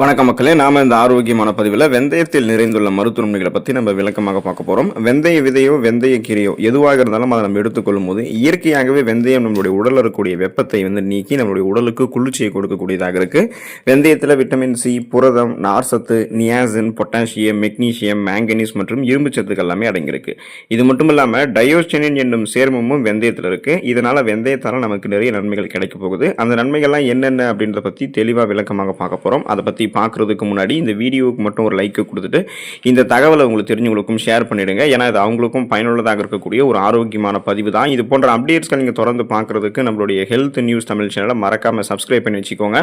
வணக்க மக்களே நாம இந்த ஆரோக்கியமான பதிவில் வெந்தயத்தில் நிறைந்துள்ள மருத்துவ நன்மைகளை பற்றி நம்ம விளக்கமாக பார்க்க போகிறோம் வெந்தய விதையோ வெந்தய கீரையோ எதுவாக இருந்தாலும் அதை நம்ம எடுத்துக்கொள்ளும் போது இயற்கையாகவே வெந்தயம் நம்மளுடைய உடலில் இருக்கக்கூடிய வெப்பத்தை வந்து நீக்கி நம்மளுடைய உடலுக்கு குளிர்ச்சியை கொடுக்கக்கூடியதாக இருக்குது வெந்தயத்தில் விட்டமின் சி புரதம் நார்சத்து நியாசின் பொட்டாசியம் மெக்னீசியம் மேங்கனீஸ் மற்றும் இரும்பு சத்துக்கள் எல்லாமே அடங்கியிருக்கு. இது மட்டும் இல்லாமல் டயோஸ்டனின் என்னும் சேர்மமும் வெந்தயத்தில் இருக்குது இதனால் வெந்தயத்தால் நமக்கு நிறைய நன்மைகள் கிடைக்க போகுது. அந்த நன்மைகள்லாம் என்னென்ன அப்படின்றத பற்றி தெளிவாக விளக்கமாக பார்க்க போகிறோம் அதை பற்றி பார்க்குறதுக்கு முன்னாடி இந்த வீடியோவுக்கு மட்டும் ஒரு லைக்கு கொடுத்துட்டு இந்த தகவலை உங்களுக்கு தெரிஞ்சவங்களுக்கும் ஷேர் பண்ணிவிடுங்க ஏன்னா இது அவங்களுக்கும் பயனுள்ளதாக இருக்கக்கூடிய ஒரு ஆரோக்கியமான பதிவு தான். இது போன்ற அப்டேட்ஸ்கள் நீங்கள் தொடர்ந்து பார்க்குறதுக்கு நம்மளுடைய ஹெல்த் நியூஸ் தமிழ் சேனலை மறக்காமல் சப்ஸ்கிரைப் பண்ணி வச்சுக்கோங்க.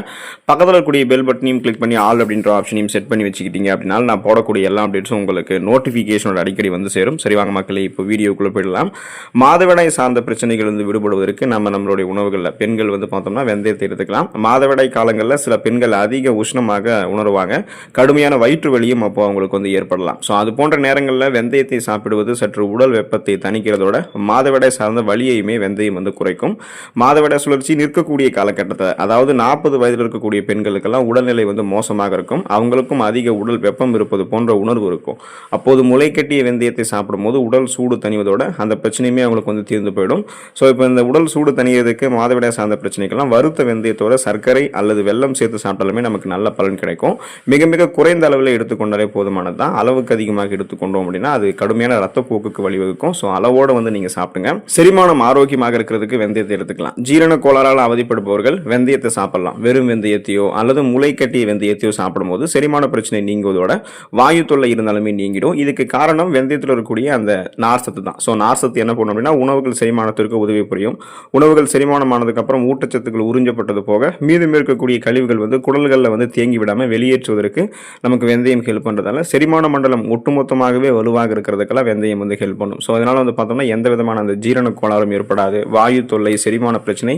பக்கத்தில் இருக்கக்கூடிய பெல் பட்டனையும் கிளிக் பண்ணி ஆல் அப்படின்ற ஆப்ஷனையும் செட் பண்ணி வச்சுக்கிட்டீங்க அப்படின்னா நான் போடக்கூடிய எல்லா அப்டேட்ஸும் உங்களுக்கு நோட்டிஃபிகேஷனோட அடிக்கடி வந்து சேரும். சரி வாங்க மக்களே இப்போ வீடியோக்குள்ளே போயிடலாம். மாதவிடாய் சார்ந்த பிரச்சனைகள் வந்து விடுபடுவதற்கு நம்ம நம்மளுடைய உணவுகளில் பெண்கள் வந்து பார்த்தோம்னா வெந்தயத்தை எடுத்துக்கலாம். மாதவிடாய் காலங்களில் சில பெண்கள் அதிக உஷ்ணமாக உணருவாங்க. கடுமையான வயிற்று வலியும் அப்போ அவங்களுக்கு வந்து ஏற்படலாம். ஸோ அது போன்ற நேரங்களில் வெந்தயத்தை சாப்பிடுவது சற்று உடல் வெப்பத்தை தணிக்கிறதோட மாதவிடாய் சார்ந்த வலியையுமே வெந்தயம் வந்து குறைக்கும். மாதவிடாய் சுழற்சி நிற்கக்கூடிய காலகட்டத்தை அதாவது நாற்பது வயதில் இருக்கக்கூடிய பெண்களுக்கெல்லாம் உடல்நிலை வந்து மோசமாக இருக்கும். அவங்களுக்கும் அதிக உடல் வெப்பம் இருப்பது போன்ற உணர்வு இருக்கும். அப்போது முளை கட்டிய வெந்தயத்தை சாப்பிடும்போது உடல் சூடு தணிவதோட அந்த பிரச்சனையுமே அவங்களுக்கு வந்து தீர்ந்து போயிடும். ஸோ இப்போ இந்த உடல் சூடு தணியதுக்கு மாதவிடாய் சார்ந்த பிரச்சனைக்கெல்லாம் வறுத்த வெந்தயத்தோட சர்க்கரை அல்லது வெல்லம் சேர்த்து சாப்பிட்டாலுமே நமக்கு நல்ல பலன் கிடைக்கும். மிக மிக குறைந்த அளவில் எடுத்துக்கொண்டாலே போதுமானது தான். அளவுக்கு அதிகமாக எடுத்துக்கொண்டோம் அப்படின்னா அது கடுமையான ரத்தப்போக்குக்கு வழிவகுக்கும். ஸோ அளவோட வந்து நீங்கள் சாப்பிடுங்க. செரிமானம் ஆரோக்கியமாக இருக்கிறதுக்கு வெந்தயத்தை எடுத்துக்கலாம். ஜீரண கோளாறால் அவதிப்படுபவர்கள் வெந்தயத்தை சாப்பிடலாம். வெறும் வெந்தயத்தையோ அல்லது முளை கட்டிய வெந்தயத்தையோ சாப்பிடும்போது செரிமான பிரச்சனை நீங்குவதோட வாயு தொல்லை இருந்தாலுமே நீங்கிடும். இதுக்கு காரணம் வெந்தயத்தில் இருக்கக்கூடிய அந்த நார்சத்து தான். ஸோ நார்சத்து என்ன பண்ணும் அப்படின்னா உணவுகள் செரிமானத்திற்கு உதவி புரியும். உணவுகள் செரிமானமானதுக்கப்புறம் ஊட்டச்சத்துக்கள் உறிஞ்சப்பட்டது போக மீதம் இருக்கக்கூடிய கழிவுகள் வந்து குடல்களில் வந்து தேங்கி விடாமல் வெளியேற்றுவதற்கு நமக்கு வெந்தயம் ஹெல்ப் பண்ணுறதால செரிமான மண்டலம் ஒட்டுமொத்தமாகவே வலுவாக இருக்கிறதுக்கெல்லாம் வெந்தயம் வந்து ஹெல்ப் பண்ணும். ஸோ அதனால் வந்து பார்த்தோம்னா எந்த விதமான அந்த ஜீரண கோளாறும் ஏற்படாது. வாயு தொல்லை செரிமான பிரச்சனை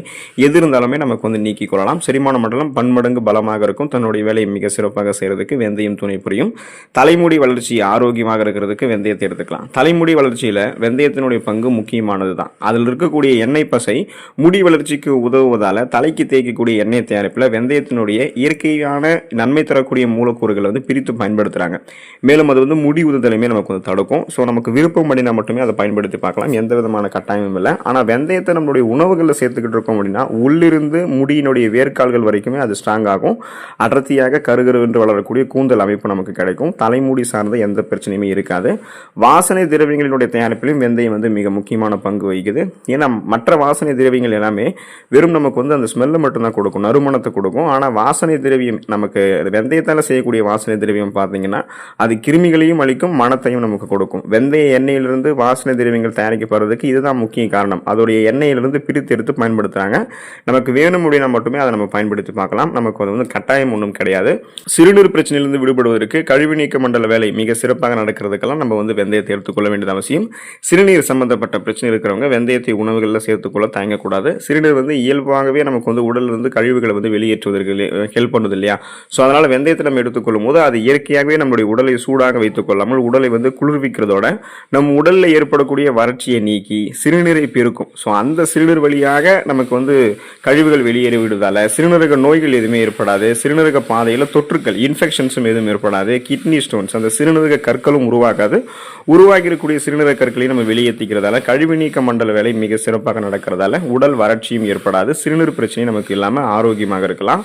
எது இருந்தாலுமே நமக்கு வந்து நீக்கிக் கொள்ளலாம். செரிமான மண்டலம் பன்மடங்கு பலமாக இருக்கும். தன்னுடைய வேலையை மிக சிறப்பாக செய்கிறதுக்கு வெந்தயம் துணை புரியும். தலைமுடி வளர்ச்சி ஆரோக்கியமாக இருக்கிறதுக்கு வெந்தயத்தை எடுத்துக்கலாம். தலைமுடி வளர்ச்சியில் வெந்தயத்தினுடைய பங்கு முக்கியமானது தான். அதில் இருக்கக்கூடிய எண்ணெய் பசை முடி வளர்ச்சிக்கு உதவுவதால் தலைக்கு தேய்க்கக்கூடிய எண்ணெய் தயாரிப்பில் வெந்தயத்தினுடைய இயற்கையான நன்மை தரக்கூடிய மூலக்கூறுகளை வந்து பிரித்து பயன்படுத்துகிறாங்க மேலும் அது வந்து முடி உதுதலையுமே நமக்கு வந்து தடுக்கும். ஸோ நமக்கு விருப்பம் பண்ணினா மட்டுமே அதை பயன்படுத்தி பார்க்கலாம். எந்த விதமான கட்டாயமும் இல்லை. ஆனால் வெந்தயத்தை நம்மளுடைய உணவுகளில் சேர்த்துக்கிட்டு இருக்கோம் அப்படின்னா உள்ளிருந்து முடியினுடைய வேர்க்கால்கள் வரைக்குமே அது ஸ்ட்ராங் ஆகும். அடர்த்தியாக கருகருவென்று வளரக்கூடிய கூந்தல் அமைப்பு நமக்கு கிடைக்கும். தலைமுடி சார்ந்த எந்த பிரச்சனையுமே இருக்காது. வாசனை திரவியங்களினுடைய தயாரிப்பிலும் வெந்தயம் வந்து மிக முக்கியமான பங்கு வகிக்குது. ஏன்னா மற்ற வாசனை திரவியங்கள் எல்லாமே வெறும் நமக்கு வந்து அந்த ஸ்மெல்லை மட்டும்தான் கொடுக்கும். நறுமணத்தை கொடுக்கும். ஆனால் வாசனை திரவியம் நமக்கு வெந்தயத்தால் செய்யக்கூடிய வாசனை திரவியம் பார்த்தீங்கன்னா அது கிருமிகளையும் அளிக்கும் மனத்தையும் நமக்கு கொடுக்கும். வெந்தய எண்ணெயிலிருந்து வாசனை திரவியங்கள் தயாரிக்கப்படுறதுக்கு இதுதான் முக்கிய காரணம். அதோடைய எண்ணெயிலிருந்து பிரித்து எடுத்து பயன்படுத்துகிறாங்க நமக்கு வேணும் அப்படின்னா மட்டுமே அதை நம்ம பயன்படுத்தி பார்க்கலாம். நமக்கு அது வந்து கட்டாயம் ஒன்றும் கிடையாது. சிறுநீர் பிரச்சனையிலிருந்து விடுபடுவதற்கு கழிவு நீக்க மண்டல வேலை மிக சிறப்பாக நடக்கிறதுக்கெல்லாம் நம்ம வந்து வெந்தயத்தை எடுத்துக்கொள்ள வேண்டியது அவசியம். சிறுநீர் சம்பந்தப்பட்ட பிரச்சனை இருக்கிறவங்க வெந்தயத்தை உணவுகளில் சேர்த்துக்கொள்ள தயங்கக்கூடாது. சிறுநீர் வந்து இயல்பாகவே நமக்கு வந்து உடலிருந்து கழிவுகளை வந்து வெளியேற்றுவதற்கு ஹெல்ப் பண்ணுது இல்லையா? ஸோ ஸோ அதனால் வெந்தயத்தை நம்ம எடுத்துக்கொள்ளும் போது அது இயற்கையாகவே நம்மளுடைய உடலை சூடாக வைத்துக் கொள்ளாமல் உடலை வந்து குளிர்விக்கிறதோட நம் உடலில் ஏற்படக்கூடிய வறட்சியை நீக்கி சிறுநீரை பெருக்கும். ஸோ அந்த சிறுநீர் வழியாக நமக்கு வந்து கழிவுகள் வெளியேறி விடுதால சிறுநீரக நோய்கள் எதுவுமே ஏற்படாது. சிறுநீரக பாதையில் தொற்றுக்கள் இன்ஃபெக்ஷன்ஸும் எதுவும் ஏற்படாது. கிட்னி ஸ்டோன்ஸ் அந்த சிறுநீரக கற்களும் உருவாகாது. உருவாகிருக்கக்கூடிய சிறுநீரக கற்களையும் நம்ம வெளியேற்றிக்கிறதால கழிவு நீக்க மண்டல வேலை மிக சிறப்பாக நடக்கிறதால உடல் வறட்சியும் ஏற்படாது. சிறுநீர் பிரச்சனை நமக்கு இல்லாமல் ஆரோக்கியமாக இருக்கலாம்.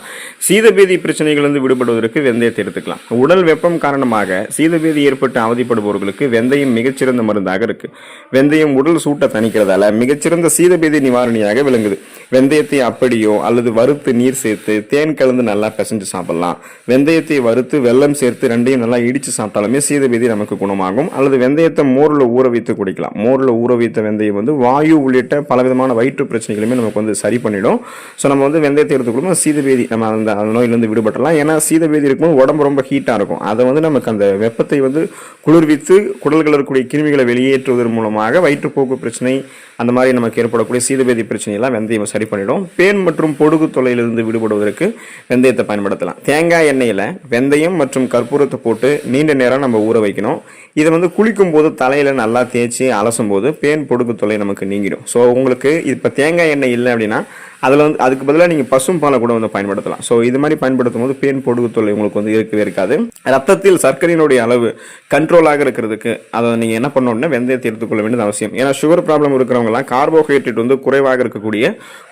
சீதபேதி பிரச்சனைகள் வந்து விடுபடுவதற்கு வெந்தயத்தை எடுத்துக்கலாம். உடல் வெப்பம் காரணமாக சீதபேதி ஏற்பட்டு அவதிப்படுபவர்களுக்கு வெந்தயம் மிகச்சிறந்த மருந்தாக இருக்கு. வெந்தயம் உடல் சூட்டை தணிக்கிறதால மிகச்சிறந்த சீதபேதி நிவாரணியாக விளங்குது. வெந்தயத்தை அப்படியோ அல்லது வறுத்து நீர் சேர்த்து தேன் கலந்து நல்லா பிசைஞ்சு சாப்பிடலாம். வெந்தயத்தை வறுத்து வெல்லம் சேர்த்து ரெண்டையும் நல்லா இடித்து சாப்பிட்டாலுமே சீதபேதி நமக்கு குணமாகும். அல்லது வெந்தயத்தை மோரில் ஊற வைத்து குடிக்கலாம். மோரில் ஊற வைத்த வெந்தயம் வந்து வாயு உள்ளிட்ட பலவிதமான வயிற்று பிரச்சனைகளுமே நமக்கு வந்து சரி பண்ணிடும். ஸோ நம்ம வந்து வெந்தயத்தை எடுத்துக்கொள்ளும் சீதபேதி நம்ம அந்த அந்த நோயிலிருந்து விடுபட்டலாம் ஏன்னா சீதபேதி இருக்கும்போது உடம்பு ரொம்ப ஹீட்டாக இருக்கும். அதை வந்து நமக்கு அந்த வெப்பத்தை வந்து குளிர்வித்து குடல்கள் இருக்கக்கூடிய கிருமிகளை வெளியேற்றுவதன் மூலமாக வயிற்றுப்போக்கு பிரச்சனை அந்த மாதிரி நமக்கு ஏற்படக்கூடிய சீதபேதி பிரச்சனையெல்லாம் வெந்தயம் சரி பண்ணிடும். பேன் மற்றும் பொடுகு தொலையிலிருந்து விடுபடுவதற்கு வெந்தயத்தை பயன்படுத்தலாம். தேங்காய் எண்ணெயில் வெந்தயம் மற்றும் கற்பூரத்தை போட்டு நீண்ட நேரம் நம்ம ஊற வைக்கணும். இதை வந்து குளிக்கும் போது தலையில் நல்லா தேய்ச்சி அலசும் போது பேன் பொடுகு தொலை நமக்கு நீங்கிடும். ஸோ உங்களுக்கு இப்போ தேங்காய் எண்ணெய் இல்லை அப்படின்னா அதில் வந்து அதுக்கு பதிலாக நீங்கள் பசும் பாலை கூட வந்து பயன்படுத்தலாம். ஸோ இது மாதிரி பயன்படுத்தும் போது பேன் பொடுகு தொல்லை உங்களுக்கு வந்து இருக்கவே இருக்காது. ரத்தத்தில் சர்க்கரையினுடைய அளவு கண்ட்ரோலாக இருக்கிறதுக்கு அதை நீங்கள் என்ன பண்ணணும்னா வெந்தயத்தை எடுத்துக்கொள்ள வேண்டியது அவசியம். ஏன்னா சுகர் ப்ராப்ளம் இருக்கிறவங்கலாம் கார்போஹைட்ரேட் வந்து குறைவாக இருக்கக்கூடிய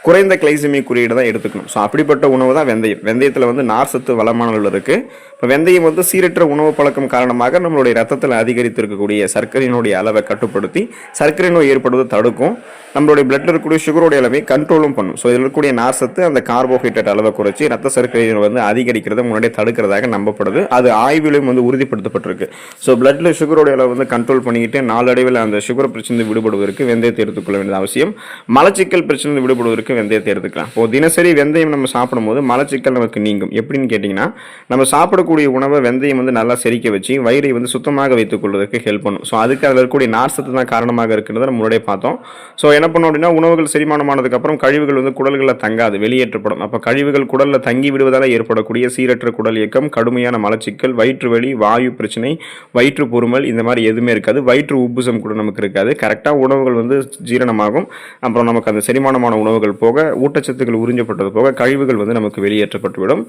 குறைந்த கிளைசமி குறியீடு தான் எடுத்துக்கணும். ஸோ அப்படிப்பட்ட உணவு தான் வெந்தயம். வெந்தயத்தில் வந்து நார் சத்து வளமான இருக்குது இப்போ வெந்தயம் வந்து சீரற்ற உணவு பழக்கம் காரணமாக நம்மளுடைய ரத்தத்தில் அதிகரித்து இருக்கக்கூடிய சர்க்கரையினுடைய அளவை கட்டுப்படுத்தி சர்க்கரை நோய் ஏற்படுவதை தடுக்கும். நம்மளுடைய பிளட்டில் இருக்கக்கூடிய சுகருடைய அளவை கண்ட்ரோலும் பண்ணும். ஸோ இதில் இருக்கக்கூடிய நார்சத்து அந்த கார்போஹைட்ரேட் அளவை குறைச்சி ரத்த சர்க்கரையை வந்து அதிகரிக்கிறத முன்னாடியே தடுக்கிறதாக நம்பப்படுது. அது ஆய்விலையும் வந்து உறுதிப்படுத்தப்பட்டிருக்கு. ஸோ பிளட்ல சுகருடைய அளவு வந்து கண்ட்ரோல் பண்ணிக்கிட்டு நாளடைவில் அந்த சுகர் பிரச்சனை விடுபடுவதற்கு வெந்தயத்தை எடுத்துக்கொள்ள வேண்டியது அவசியம். மலச்சிக்கல் பிரச்சனை விடுபடுவதற்கு வெந்தயத்தை எடுத்துக்கலாம். இப்போ தினசரி வெந்தயம் நம்ம சாப்பிடும்போது மலச்சிக்கல் நமக்கு நீங்கும். எப்படின்னு கேட்டிங்கன்னா நம்ம சாப்பிடக்கூடிய உணவை வெந்தயம் வந்து நல்லா செரிக்க வச்சு வயிறை வந்து சுத்தமாக வைத்துக் கொள்வதற்கு ஹெல்ப் பண்ணும். ஸோ அதுக்கு அதில் இருக்கக்கூடிய நார்சத்து தான் காரணமாக இருக்கிறத நம்ம முன்னாடியே பார்த்தோம். ஸோ என்ன பண்ணோம் அப்படின்னா உணவுகள் செரிமானமானதுக்கு அப்புறம் கழிவுகள் வந்து குடல்களில் தங்காது வெளியேற்றப்படும். அப்போ கழிவுகள் குடலில் தங்கி விடுவதால் ஏற்படக்கூடிய சீரற்ற குடல் இயக்கம் கடுமையான மலச்சிக்கல் வயிற்று வலி வாயு பிரச்சனை வயிற்று பொறுமல் இந்த மாதிரி எதுவுமே இருக்காது. வயிற்று உப்புசம் கூட நமக்கு இருக்காது. கரெக்டாக உணவுகள் வந்து ஜீரணமாகும். அப்புறம் நமக்கு அந்த செரிமானமான உணவுகள் போக ஊட்டச்சத்துக்கள் உறிஞ்சப்பட்டது போக கழிவுகள் வந்து நமக்கு வெளியேற்றப்பட்டுவிடும்.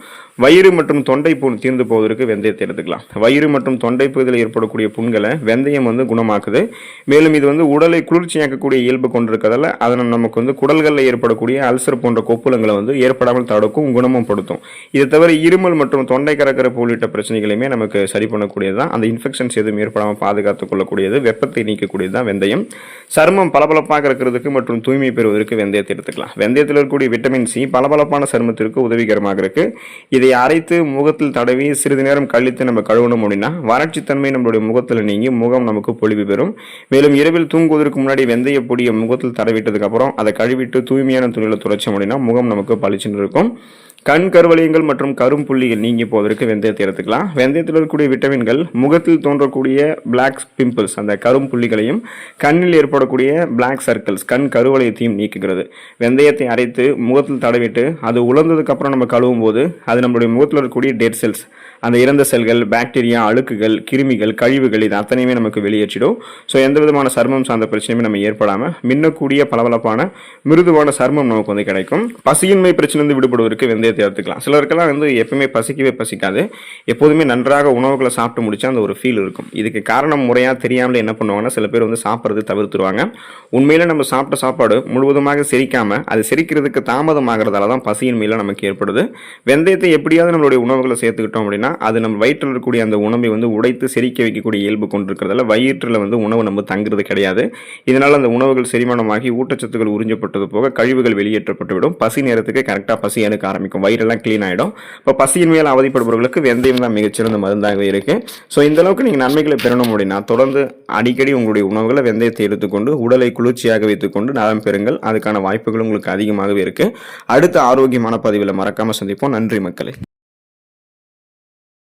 வயிறு மற்றும் தொண்டை புண் தீர்ந்து போவதற்கு வெந்தயத்தை எடுத்துக்கலாம். வயிறு மற்றும் தொண்டை பகுதியில் ஏற்படக்கூடிய புண்களை வெந்தயம் வந்து குணமாக்குது. மேலும் இது வந்து உடலை குளிர்ச்சியாக்கக்கூடிய இயல்பு கொண்டிருக்கிறதால அதனால் நமக்கு வந்து குடல்களில் ஏற்படக்கூடிய அல்சர் போன்ற கொப்புளங்களை வந்து ஏற்படாமல் தடுக்கும் குணமும் படுத்தும். இதை தவிர இருமல் மற்றும் தொண்டை கரக்கரப்பு உள்ளிட்ட பிரச்சனைகளையுமே நமக்கு சரி பண்ணக்கூடியது தான் அந்த இன்ஃபெக்ஷன்ஸ் எதுவும் ஏற்படாமல் பாதுகாத்துக் கொள்ளக்கூடியது. வெப்பத்தை நீக்கக்கூடியது தான் வெந்தயம். சருமம் பளபளப்பாக இருக்கிறதுக்கு மற்றும் தூய்மை பெறுவதற்கு வெந்தயத்தை எடுத்துக்கலாம். வெந்தயத்தில் இருக்கக்கூடிய விட்டமின் சி பளபளப்பான சருமத்திற்கு உதவிகரமாக இருக்கு. இதை அரைத்து முகத்தில் தடவி சிறிது நேரம் கழித்து நம்ம கழுவணும் அப்படின்னா வறட்சித்தன்மை நம்மளுடைய முகத்தில் நீங்கி முகம் நமக்கு பொலிவு பெறும். மேலும் இரவில் தூங்குவதற்கு முன்னாடி வெந்தய பொடியை முகத்தில் தடவிட்டதுக்கு அப்புறம் அதை கழுவிட்டு தூய்மையான துணியில் துடைச்சோம் அப்படின்னா முகம் நமக்கு பளிச்சுன்னு இருக்கும். கண் கருவலியங்கள் மற்றும் கரும்புள்ளிகள் நீங்கி போவதற்கு வெந்தயத்தை எடுத்துக்கலாம். வெந்தயத்தில் இருக்கக்கூடிய விட்டமின்கள் முகத்தில் தோன்றக்கூடிய பிளாக் பிம்பிள்ஸ் அந்த கரும்புள்ளிகளையும் கண்ணில் ஏற்படக்கூடிய பிளாக் சர்க்கிள்ஸ் கண் கருவலயத்தையும் நீக்குகிறது. வெந்தயத்தை அரைத்து முகத்தில் தடவிட்டு அது உலர்ந்ததுக்கப்புறம் நம்ம கழுவும் போது அது நம்மளுடைய முகத்தில் இருக்கக்கூடிய டெட் செல்ஸ் அந்த இறந்த செல்கள் பாக்டீரியா அழுக்குகள் கிருமிகள் கழிவுகள் இது அத்தனையுமே நமக்கு வெளியேற்றிடும். ஸோ எந்த விதமான சர்மம் சார்ந்த பிரச்சனையுமே நம்ம ஏற்படாமல் மின்னக்கூடிய பளபளப்பான மிருதுவான சர்மம் நமக்கு வந்து கிடைக்கும். பசியின்மை பிரச்சனை விடுபடுவதற்கு வெந்தயத்தை எடுத்துக்கலாம். சிலருக்கெல்லாம் வந்து எப்பவுமே பசிக்கவே பசிக்காது. எப்போதுமே நன்றாக உணவுகளை சாப்பிட்டு முடிச்சா அந்த ஒரு ஃபீல் இருக்கும். இதுக்கு காரணம் முறையாக தெரியாமல் என்ன பண்ணுவாங்கன்னா சில பேர் வந்து சாப்பிட்றது தவிர்த்துருவாங்க. உண்மையில் நம்ம சாப்பிட்ட சாப்பாடு முழுவதுமாக செரிக்காமல் அது செரிக்கிறதுக்கு தாமதமாகிறதால தான் பசியின்மையில் நமக்கு ஏற்படுது. வெந்தயத்தை எப்படியாவது நம்மளுடைய உணவுகளை சேர்த்துக்கிட்டோம் அப்படின்னா அது நம்ம வயிற்றில் இருக்கக்கூடிய அந்த உணவை வந்து உடைத்து செரிக்க வைக்கக்கூடிய இயல்பு கொண்டிருக்கிறதால வயிற்றில் வந்து உணவு நம்ம தங்குறது கிடையாது. இதனால் அந்த உணவுகள் செரிமானமாகி ஊட்டச்சத்துக்கள் உறிஞ்சப்பட்டது போக கழிவுகள் வெளியேற்றப்பட்டுவிடும் பசி நேரத்துக்கு கரெக்டாக பசி எனக்கு ஆரம்பிக்கும். வயிறெல்லாம் க்ளீன் ஆகிடும் இப்போ பசியின்மையால் அவதிப்படுபவர்களுக்கு வெந்தயம் தான் மிகச்சிறந்த மருந்தாக இருக்குது ஸோ இந்த அளவுக்கு நீங்கள் நன்மைகளை பெறணும் அப்படின்னா தொடர்ந்து அடிக்கடி உங்களுடைய உணவுகளை வெந்தயத்தை எடுத்துக்கொண்டு உடலை குளிர்ச்சியாக வைத்துக்கொண்டு நலம் பெறுங்கள். அதுக்கான வாய்ப்புகள் உங்களுக்கு அதிகமாகவே இருக்குது அடுத்த ஆரோக்கியமான பதிவில் மறக்காமல் சந்திப்போம். நன்றி மக்களே.